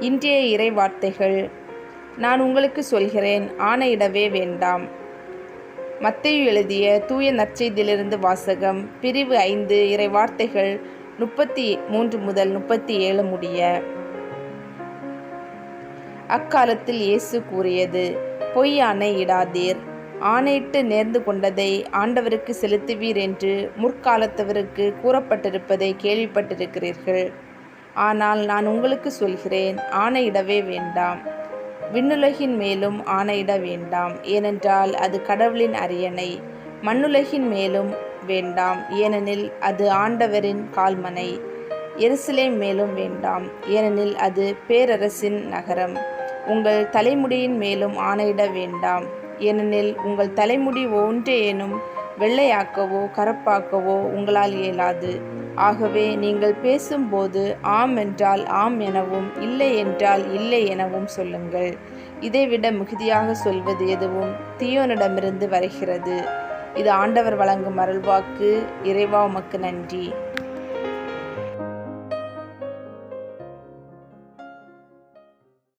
இன்றைய இறை வார்த்தைகள் நான் உங்களுக்கு சொல்கிறேன் ஆணையிடவே வேண்டாம். மத்தையு எழுதிய தூய நற்செய்தியிலிருந்து வாசகம் பிரிவு ஐந்து இறை வார்த்தைகள் முப்பத்தி மூன்று முதல் முப்பத்தி ஏழு முடிய. அக்காலத்தில் இயேசு கூறியது பொய் ஆணை இடாதீர். ஆணையிட்டு நேர்ந்து கொண்டதை ஆண்டவருக்கு செலுத்துவீர் என்று முற்காலத்தவருக்கு கூறப்பட்டிருப்பதை கேள்விப்பட்டிருக்கிறீர்கள். ஆனால் நான் உங்களுக்கு சொல்கிறேன் ஆணையிடவே வேண்டாம். விண்ணுலகின் மேலும் ஆணையிட வேண்டாம் ஏனென்றால் அது கடவுளின் அரியணை. மண்ணுலகின் மேலும் வேண்டாம் ஏனெனில் அது ஆண்டவரின் கால்மனை. எருசலேம் மேலும் வேண்டாம் ஏனெனில் அது பேரரசின் நகரம். உங்கள் தலைமுடியின் மேலும் ஆணையிட வேண்டாம் ஏனெனில் உங்கள் தலைமுடி ஒன்றேனும் வெள்ளையாக்கவோ கரப்பாக்கவோ உங்களால் இயலாது. ஆகவே நீங்கள் பேசும்போது ஆம் என்றால் ஆம் எனவும் இல்லை என்றால் இல்லை எனவும் சொல்லுங்கள். இதைவிட மிகுதியாக சொல்வது எதுவும் தீயோனிடமிருந்து வருகிறது. இது ஆண்டவர் வழங்கும் அருள்வாக்கு. இறைவா உமக்கு நன்றி.